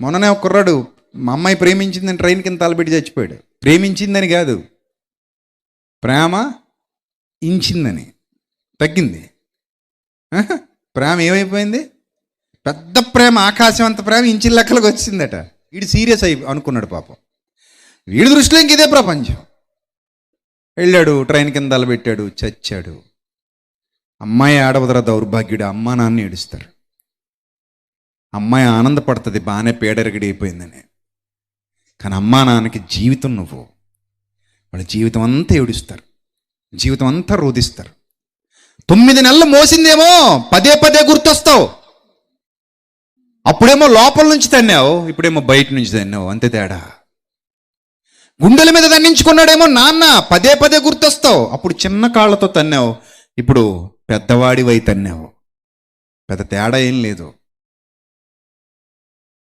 మొన్ననే ఒక కుర్రాడు మా అమ్మాయి ప్రేమించిందని ట్రైన్ కింద తలబెట్టి చచ్చిపోయాడు. ప్రేమించిందని కాదు ప్రేమ ఇంచిందని తగ్గింది. ప్రేమ ఏమైపోయింది? పెద్ద ప్రేమ ఆకాశం అంత ప్రేమ ఇంచిన లెక్కలకు వచ్చిందట. వీడు సీరియస్ అయి అనుకున్నాడు పాపం. వీడి దృష్టిలో ఇంక ఇదే ప్రపంచం. వెళ్ళాడు ట్రైన్ కింద తలబెట్టాడు చచ్చాడు. అమ్మాయి ఆడవదర దౌర్భాగ్యుడు అమ్మా నాన్న ఏడుస్తారు. అమ్మాయి ఆనందపడుతుంది బాగానే పేడరిగడి అయిపోయిందని. కానీ అమ్మా నాన్నకి జీవితం నువ్వు. వాళ్ళ జీవితం అంతా ఏడుస్తారు. జీవితం అంతా రోధిస్తారు. తొమ్మిది నెలలు మోసిందేమో పదే పదే గుర్తొస్తావు. అప్పుడేమో లోపల నుంచి తన్నావు ఇప్పుడేమో బయట నుంచి తన్నావు అంతే తేడా. గుండెల మీద దండించుకున్నాడేమో నాన్న పదే పదే గుర్తొస్తావు. అప్పుడు చిన్న కాళ్ళతో తన్నావు ఇప్పుడు పెద్దవాడివై తన్నావు. పెద్ద తేడా ఏం లేదు.